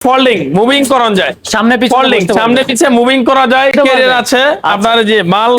Folding moving করা যায়। সামনে পিছনে ফোল্ডিং সামনে পিছে মুভিং করা যায়। ক্যারিয়ার আছে। আচ্ছা। আপনার যে মাল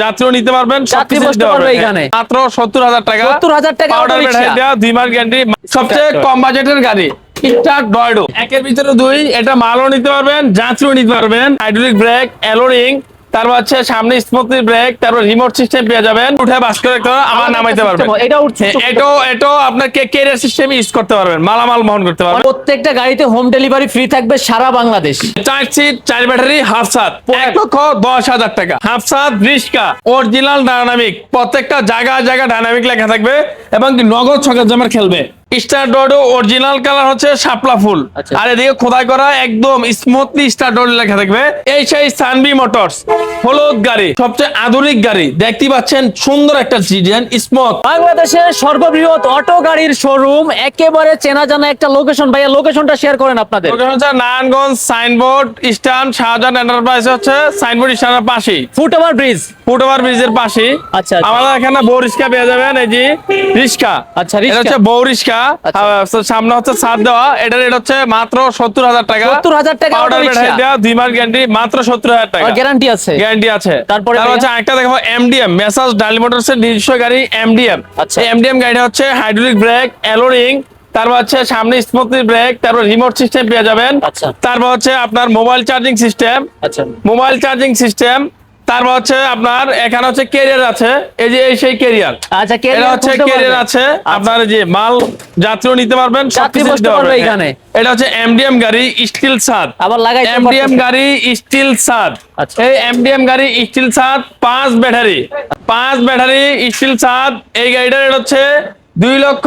যাত্রীও নিতে পারবেন সবকিছু বসতে পারবে এখানে। মাত্র সত্তর হাজার টাকা। 70,000 টাকা অর্ডার auto দেয়া দুই মাস গ্যারান্টি সবচেয়ে কম বাজেটের গাড়ি ঠিকঠাক ডয়ডো একের ভিতরে দুই এটা মালও নিতে পারবেন যাত্রীও নিতে পারবেন। হাইড্রোলিক ব্রেক অ্যালোরিং তারপর হচ্ছে সামনে স্মুথলি ব্রেক তারপর রিমোট সিস্টেম পেয়ে যাবেন। উঠে বাস করে একটা নামাইতে পারবেন। এটা উঠছে হ্যাঁ, এটাও এটাও আপনার ক্যারিয়ার সিস্টেম ইউজ করতে পারবেন মালামাল বহন করতে পারবেন। প্রত্যেকটা গাড়িতে হোম ডেলিভারি ফ্রি থাকবে সারা বাংলাদেশ। চার সিট চার ব্যাটারি হাফ সাত এক লক্ষ দশ হাজার টাকা। হাফ সাত রিস্কা অরিজিনাল ডায়নামিক প্রত্যেকটা জায়গা জায়গা ডায়নামিক লেখা থাকবে এবং নগদ ছকের জামার খেলবে। স্টার ডোডো অরিজিনাল কালার হচ্ছে শাপলা ফুল। আচ্ছা। আর এদিকে খোদাই করা একদম স্মুথলি স্টার লেখা থাকবে। এই সেই সানবি মোটরস হলুদ গাড়ি সবচেয়ে আধুনিক গাড়ি। দেখতে পাচ্ছেন সুন্দর একটা ডিজাইন স্মুথ বাংলাদেশের সর্ববৃহৎ অটো গাড়ির শোরুম একেবারে চেনা জানা একটা লোকেশন ভাইয়া লোকেশনটা শেয়ার করেন আপনাদের। লোকেশন হচ্ছে Narayanganj signboard stand Shahjahan enterprise হচ্ছে signboard over bridge foot over ব্রিজের পাশে আচ্ছা, আচ্ছা। আমাদের এখানে বউ রিক্সা পেয়ে যাবেন এই যে রিক্সা। আচ্ছা, এটা রিক্সা। হচ্ছে বউ রিক্সা। আচ্ছা। সামনে হচ্ছে ছাদ দেওয়া। এটা রেট হচ্ছে মাত্র সত্তর হাজার টাকা। 70,000 টাকা পাউডার auto দেওয়া দুই মাস গ্যারান্টি মাত্র সত্তর হাজার টাকা। গ্যারান্টি আছে? গ্যারান্টি আছে। তারপরে হচ্ছে একটা দেখো এমডিএম মেসাজ ডালি মোটরস এর নিজস্ব গাড়ি এমডিএম আচ্ছা। এমডিএম গাড়িটা হচ্ছে হাইড্রোলিক ব্রেক অ্যালোরিং তারপর হচ্ছে সামনে স্মুথলি ব্রেক তারপর রিমোট সিস্টেম পেয়ে যাবেন। আচ্ছা। তারপর হচ্ছে আপনার mobile charging system mobile charging system তারপর হচ্ছে আপনার এখানে হচ্ছে কেরিয়ার আছে। এই যে সেই কেরিয়ার আচ্ছা এটা হচ্ছে কেরিয়ার আছে। আচ্ছা। আপনার যে মাল যাত্রীও নিতে পারবেন যাত্রী সবকিছু নিতে পারবেন। এখানে। এটা হচ্ছে এমডিএম গাড়ি স্টিল সাদ আবার লাগাইতে এমডিএম গাড়ি স্টিল সাদ আচ্ছা। এই এমডিএম গাড়ি স্টিল সাদ পাঁচ ব্যাটারি। পাঁচ ব্যাটারি স্টিল সাদ এই গাড়িটার রেট হচ্ছে দুই লক্ষ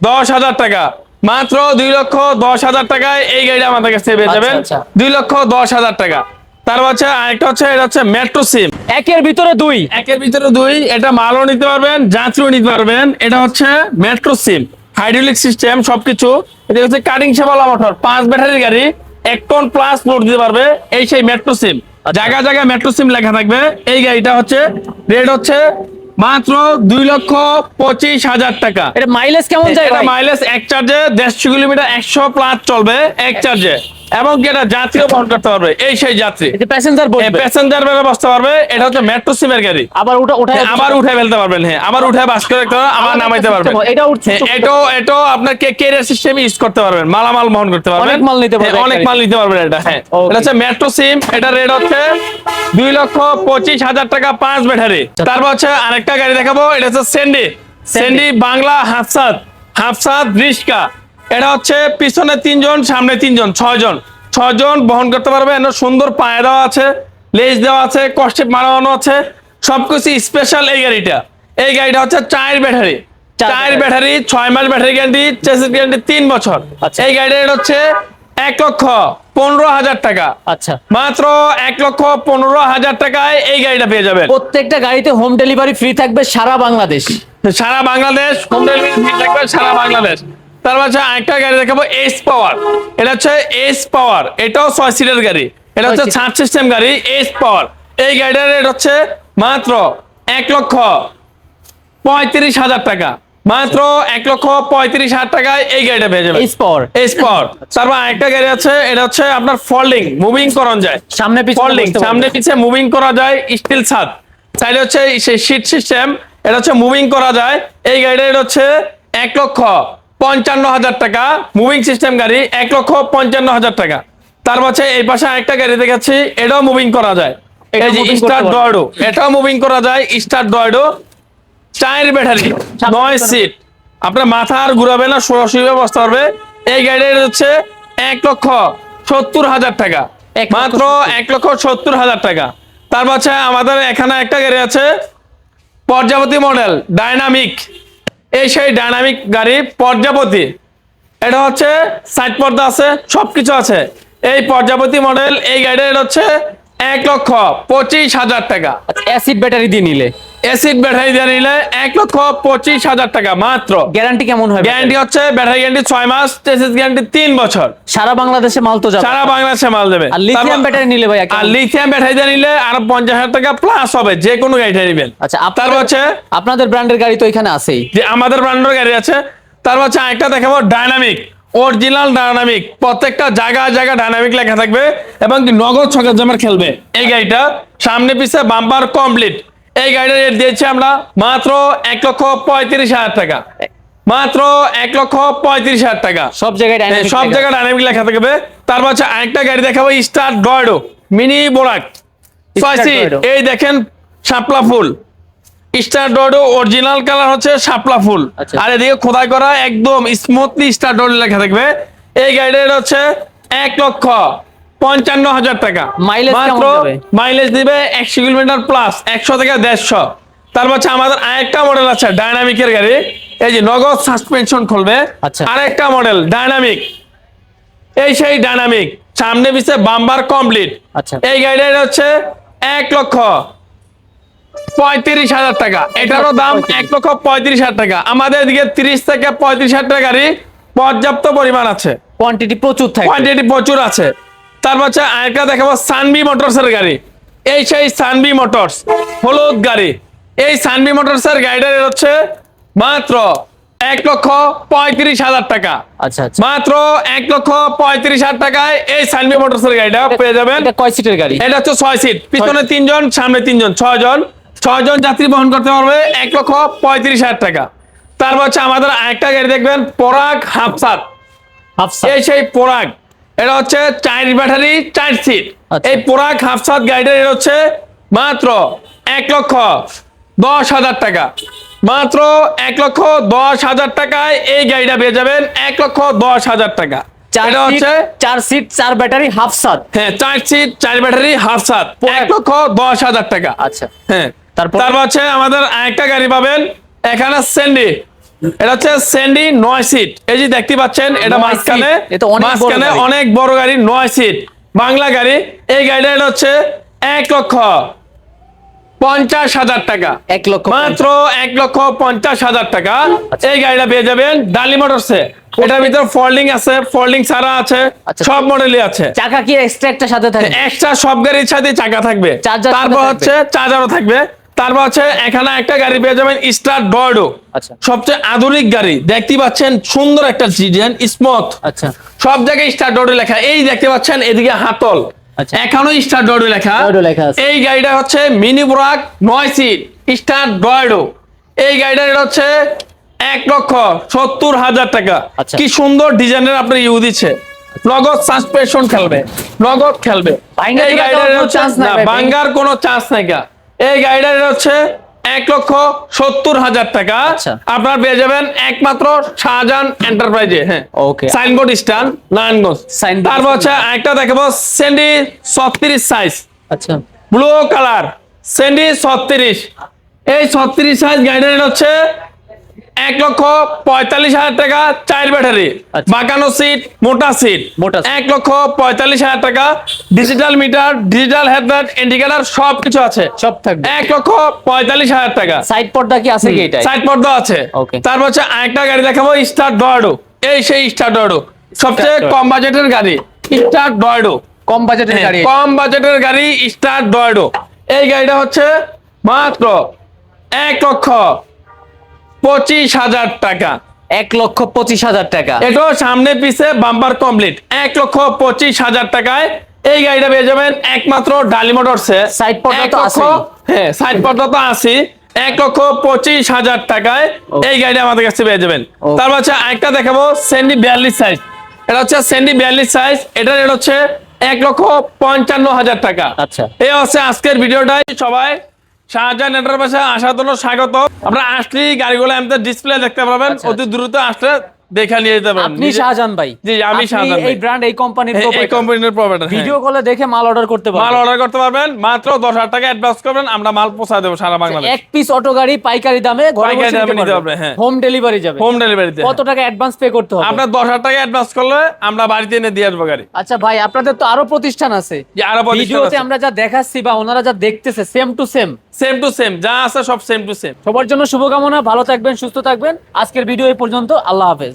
দশ হাজার টাকা। মাত্র দুই লক্ষ দশ হাজার টাকায় এই গাড়িটা আমাদের কাছে পেয়ে আচ্ছা, যাবেন। আচ্ছা। দুই লক্ষ দশ হাজার টাকা। তারপর হচ্ছে আরেকটা হচ্ছে এটা হচ্ছে মেট্রো সিম একের ভিতরে দুই। একের ভিতরে দুই এটা মালও নিতে পারবেন যাত্রীও নিতে পারবেন। এটা হচ্ছে মেট্রো সিম হাইড্রোলিক সিস্টেম সবকিছু। এটা হচ্ছে কাটিং সেবালা মোটর পাঁচ ব্যাটারির গাড়ি এক টন প্লাস লোড দিতে পারবে এই সেই মেট্রো সিম জায়গা জায়গায় মেট্রো সিম লেখা থাকবে। এই গাড়িটা হচ্ছে রেট হচ্ছে মাত্র দুই লক্ষ পঁচিশ হাজার টাকা। এটা মাইলেজ কেমন যায় এটা মাইলেজ এক চার্জে দেড়শো কিলোমিটার একশো প্লাস চলবে এক চার্জে এবং এটা যাত্রীও বহন করতে পারবে। এই সেই যাত্রী। প্যাসেঞ্জার প্যাসেঞ্জার বেড়ে বসতে পারবে। এটা হচ্ছে মেট্রো সিমের গাড়ি। আবার ওটা ওঠায় হ্যাঁ, আবার উঠে ফেলতে পারবেন হ্যাঁ। আবার উঠে বাস করে রাখতে পারবেন, আবার নামাইতে পারবেন। এটা উঠছে, হ্যাঁ, উঠতে এটাও এটাও আপনার ক্যারিয়ার সিস্টেম ইউজ করতে পারবেন। মালামাল বহন করতে পারবেন। অনেক মাল নিতে হ্যাঁ, অনেক মাল নিতে পারবেন এটা হ্যাঁ। এটা হচ্ছে মেট্রো সিম এটা রেট হচ্ছে দুই লক্ষ পঁচিশ হাজার টাকা পাঁচ ব্যাটারি। তারপর হচ্ছে আরেকটা গাড়ি দেখাবো এটা হচ্ছে সেন্ডি সেন্ডি বাংলা হাফসাদ হাফসাদ রিস্কা এটা হচ্ছে পিছনে তিনজন সামনে তিনজন ছয়জন। ছয়জন বহন করতে পারবে। এর সুন্দর পায়ে দেওয়া আছে লেজ দেওয়া আছে কষ্টে মারানো আছে। সবকিছু স্পেশাল এই গাড়িটা। এই গাড়িটা হচ্ছে চার ব্যাটারি। চার ব্যাটারি। ছয় মাস ব্যাটারি গ্যারান্টি চেসিস গ্যারান্টি তিন বছর। আচ্ছা। এই গাড়িটা হচ্ছে এক লক্ষ পনেরো হাজার টাকা। আচ্ছা। মাত্র এক লক্ষ পনেরো হাজার টাকায় এই গাড়িটা পেয়ে যাবেন। প্রত্যেকটা গাড়িতে হোম ডেলিভারি ফ্রি থাকবে সারা বাংলাদেশ। সারা বাংলাদেশ হোম ডেলিভারি ফ্রি থাকবে সারা বাংলাদেশ। তারপর হচ্ছে আরেকটা গাড়ি দেখাবো এস পাওয়ার এটা হচ্ছে এস পাওয়ার এটাও ছয় সিটের গাড়ি। এটা হচ্ছে ছাদ সিস্টেম গাড়ি এস পাওয়ার এই গাড়িটার রেট হচ্ছে মাত্র এক লক্ষ পঁয়ত্রিশ হাজার টাকা। মাত্র এক লক্ষ পঁয়ত্রিশ হাজার টাকায় এই গাড়িটা পেয়ে যাবে এস পাওয়ার তারপর আরেকটা গাড়ি আছে এটা হচ্ছে আপনার ফোল্ডিং মুভিং করানো যায়। সামনে পিছনে ফোল্ডিং সামনে পিছে মুভিং করা যায় স্টিল ছাদ। সাইডে হচ্ছে সেই শীট সিস্টেম এটা হচ্ছে মুভিং করা যায়। এই গাড়িটা হচ্ছে এক লক্ষ পঞ্চান্ন হাজার টাকা। মুভিং সিস্টেম গাড়ি এক লক্ষ পঞ্চান্ন হাজার টাকা। তার হচ্ছে এই পাশে আরেকটা গাড়ি দেখাচ্ছি এটাও মুভিং করা যায়। স্টার। ডয়েডো এটাও মুভিং করা যায় স্টার ডয়েডো চায়ের ব্যাটারি নয় সিট আপনার মাথা আর ঘুরাবে না সরাসরি বসতে পারবে এই গাড়ির হচ্ছে এক লক্ষ সত্তর হাজার টাকা। এক মাত্র এক লক্ষ সত্তর হাজার টাকা। তারপর হচ্ছে আমাদের এখানে একটা গাড়ি আছে পর্যাপতি মডেল ডাইনামিক এই সেই ডাইনামিক গাড়ি পর্যাপতি। এটা হচ্ছে সাইড পর্দা আছে, সবকিছু আছে। এই পর্যাপতি মডেল, এই গাড়ির হচ্ছে এক লক্ষ পঁচিশ হাজার টাকা। অ্যাসিড ব্যাটারি দিয়ে নিলে। অ্যাসিড ব্যাটারি দিয়ে নিলে এক লক্ষ পঁচিশ হাজার টাকা মাত্র। গ্যারান্টি কেমন হবে গ্যারান্টি হচ্ছে ব্যাটারি গ্যারান্টি ছয় মাস টেসিস গ্যারান্টি তিন বছর। সারা বাংলাদেশে মাল তো যাবে। সারা বাংলাদেশে মাল দেবে। আর লিথিয়াম ব্যাটারি নিলে ভাই আর লিথিয়াম ব্যাটারি দিয়ে নিলে আরও পঞ্চাশ হাজার টাকা প্লাস হবে যে কোনো গাড়িটা নেবেন। আচ্ছা আপনার হচ্ছে আপনাদের ব্র্যান্ডের গাড়ি তো এখানে আছেই। যে আমাদের ব্র্যান্ডের গাড়ি আছে। তার হচ্ছে আরেকটা দেখাবো ডাইনামিক অরিজিনাল ডায়নামিক প্রত্যেকটা জায়গায় জায়গায় ডায়নামিক লেখা থাকবে এবং নগদ ছকের জমের খেলবে। এই গাড়িটা সামনে পিছে বাম্পার কমপ্লিট এই গাড়িটা রেট দিয়েছি আমরা মাত্র এক লক্ষ পঁয়ত্রিশ হাজার টাকা। মাত্র এক লক্ষ পঁয়ত্রিশ হাজার টাকা। সব জায়গায় সব জায়গায় ডায়নামিক লেখা থাকবে। তারপর হচ্ছে আরেকটা গাড়ি দেখাবো স্টার ডয়ডো মিনি বোরাক। এই দেখেন শাপলা ফুল। স্টার ডয়ডো অরিজিনাল কালার হচ্ছে শাপলা ফুল। আচ্ছা। আর এদিকে খোদাই করা একদম স্মুথলি স্টার ডয়ডো লেখা থাকবে। এই গাড়িটার হচ্ছে এক লক্ষ পঞ্চান্ন হাজার টাকা। মাত্র মাইলেজ দিবে একশো কিলোমিটার প্লাস একশো থেকে দেড়শো। তারপর হচ্ছে আমাদের আরেকটা মডেল আছে ডায়নামিকের গাড়ি। এই যে নগদ সাসপেনশন খুলবে। আচ্ছা। আরেকটা মডেল ডায়নামিক এই সেই ডায়নামিক সামনে পিছে বাম্বার কমপ্লিট আচ্ছা। এই গাড়িটা হচ্ছে এক লক্ষ পঁয়ত্রিশ হাজার টাকা। এটারও দাম এক লক্ষ পঁয়ত্রিশ। হাজার টাকা। আমাদের এদিকে তিরিশ থেকে পঁয়ত্রিশ হাজার টাকা গাড়ি পর্যাপ্ত পরিমাণ আছে। কোয়ান্টিটি প্রচুর থাকে। কোয়ান্টিটি প্রচুর আছে। তারপর হচ্ছে আরেকটা দেখাবো সানবি মোটরসের গাড়ি। এই সেই সানবি মোটরস হলুদ গাড়ি। এই সানবি মোটরসের গাড়িটার হচ্ছে মাত্র এক লক্ষ পঁয়ত্রিশ হাজার টাকা। আচ্ছা আচ্ছা। মাত্র এক লক্ষ পঁয়ত্রিশ হাজার টাকায় এই সানবি মোটরসের গাড়িটা পেয়ে যাবেন। এটা কয় সিটের গাড়ি? এটা হচ্ছে ছয় সিট পিছনে তিনজন সামনে তিনজন ছয় জন ছয় জন যাত্রী বহন করতে পারবে এক লক্ষ পঁয়ত্রিশ হাজার টাকা। তারপর হচ্ছে আমাদের আরেকটা গাড়ি দেখবেন পরাগ হাফসাত হাফসা এই সেই পোরাক এটা হচ্ছে চার ব্যাটারি চার সিট আচ্ছা। এই পোরাক হাফসাত গাড়িটা এটা হচ্ছে মাত্র এক লক্ষ দশ হাজার টাকা। মাত্র এক লক্ষ দশ হাজার টাকায় এই গাড়িটা পেয়ে যাবেন এক লক্ষ দশ হাজার টাকা। এটা হচ্ছে চার সিট চার ব্যাটারি হাফসাত হ্যাঁ চার সিট চার ব্যাটারি হাফসাত পোরাক। এক লক্ষ দশ হাজার টাকা। আচ্ছা। হ্যাঁ। তারপর? তারপর হচ্ছে আমাদের আরেকটা গাড়ি পাবেন এখানে স্যান্ডি এটা হচ্ছে স্যান্ডি নয় সিট এই যে দেখতে পাচ্ছেন এটা মাঝখানে মাঝখানে অনেক বড় গাড়ি নয় সিট বাংলা গাড়ি এই গাড়িটা এটা হচ্ছে এক লক্ষ পঞ্চাশ হাজার টাকা। এক লক্ষ মাত্র এক লক্ষ পঞ্চাশ হাজার টাকা। আচ্ছা। এই গাড়িটা পেয়ে যাবেন ডালি মোটরসে এটার ভিতরে ফোল্ডিং আছে ফোল্ডিং ছাড়া আছে আচ্ছা। সব মডেলই আছে। চাকা কি এক্সট্রা একটা সাথে থাকে এক্সট্রা সব গাড়ির সাথে চাকা থাকবে। চার্জার তারপর হচ্ছে চার্জারও থাকবে। তারপর হচ্ছে এখানে একটা গাড়ি পেয়ে যাবেন স্টার ডয়ডো আচ্ছা। সবচেয়ে আধুনিক গাড়ি দেখতে পাচ্ছেন সুন্দর একটা ডিজাইন স্মুথ আচ্ছা সব জায়গায় স্টার ডয়ডো লেখা এই দেখতে পাচ্ছেন এদিকে হাতল আচ্ছা। এখনও স্টার ডয়ডো লেখা। এই গাড়িটা হচ্ছে মিনি ব্রাক নয় সিট স্টার ডয়ডো এই গাড়িটা এটা হচ্ছে এক লক্ষ সত্তর হাজার টাকা আচ্ছা। কি সুন্দর ডিজাইনের আপনার ইউ দিচ্ছে নগদ সাসপেনশন খেলবে নগদ খেলবে এই গাড়িটার নাই না, ভাই। ভাঙ্গার কোনো চান্স নাই। এই গাড়িটার হচ্ছে এক লক্ষ সত্তর হাজার টাকা। আচ্ছা। আপনার পেয়ে যাবেন একমাত্র শাহজাহান এন্টারপ্রাইজে হ্যাঁ। Okay signboard stand Narayanganj. তারপর। হচ্ছে একটা দেখাবো সেন্ডি ছত্রিশ সাইজ আচ্ছা। ব্লু কালার সেন্ডি ছত্রিশ। এই ছত্রিশ সাইজ গাড়িটার হচ্ছে এক লক্ষ পঁয়তাল্লিশ হাজার টাকা চার ব্যাটারি আচ্ছা। বাঁকানো সিট মোটা সিট। মোটা এক লক্ষ পঁয়তাল্লিশ হাজার টাকা digital meter digital headlight indicator সব কিছু আছে। সব থাকবে। এক লক্ষ পঁয়তাল্লিশ হাজার টাকা। সাইড পর্দা কি আছে কি এটাই? সাইড পর্দা আছে। তারপর হচ্ছে আরেকটা গাড়ি দেখাবো স্টার ডয়ডো এই সেই স্টার ডয়ডো সবচেয়ে। কম বাজেটের গাড়ি স্টার ডয়ডো কম বাজেটের গাড়ি হ্যাঁ, কম বাজেটের গাড়ি স্টার ডয়ডো এই গাড়িটা হচ্ছে মাত্র এক লক্ষ পঁচিশ হাজার টাকা। এক লক্ষ পঁচিশ হাজার টাকা। এটাও সামনে পিছে বাম্পার কমপ্লিট। এক লক্ষ পঁচিশ হাজার টাকায় এই গাড়িটা পেয়ে যাবেন একমাত্র ডালি মোটরসে। Side পর্দা তো আছেই। হ্যাঁ সাইড পর্দা তো আছি এক লক্ষ পঁচিশ হাজার টাকায় এই গাড়িটা আমাদের কাছে পেয়ে যাবেন. তারপর হচ্ছে আরেকটা দেখাবো সেন্ডি বিয়াল্লিশ সাইজ এটা হচ্ছে সেন্ডি বিয়াল্লিশ সাইজ এটা রেট হচ্ছে এক লক্ষ পঞ্চান্ন হাজার টাকা। আচ্ছা। এই হচ্ছে আজকের ভিডিওটাই। সবাই শাহজাহান এন্টারপ্রাইজে আসার জন্য স্বাগত। আপনারা আসলেই গাড়িগুলো আমাদের ডিসপ্লে দেখতে পাবেন আচ্ছা, অতি দ্রুত আসলে দেখে নিয়ে যেতে পারবেন। আপনি শাহজাহান ভাই। জি, আমি শাহজাহান এই ব্র্যান্ড এই কোম্পানির এই- কোম্পানির প্রোভাইডার ভিডিও কলে দেখে মাল অর্ডার করতে মাল অর্ডার করতে পারবেন মাত্র দশ হাজার টাকা অ্যাডভান্স করবেন আমরা মাল পৌঁছা দেবো সারা বাংলাদেশ। এক পিস অটো গাড়ি পাইকারি দামে ঘরে বসে নিতে পারবেন। হ্যাঁ। হোম ডেলিভারি যাবে। হোম ডেলিভারিতে কত টাকা অ্যাডভান্স পে করতে হবে? আপনার দশ হাজার টাকা অ্যাডভান্স করলে আমরা বাড়িতে এনে দিয়ে আসব গাড়ি। আচ্ছা ভাই আপনাদের তো আরও প্রতিষ্ঠান আছে। যে আরও ভিডিওতে আমরা যা দেখাচ্ছি বা ওনারা যা দেখতেছে same to same same to same যা আছে সব সেম টু সেম সবার জন্য শুভকামনা, ভালো থাকবেন, সুস্থ থাকবেন। আজকের ভিডিও এই পর্যন্ত, আল্লাহ হাফেজ।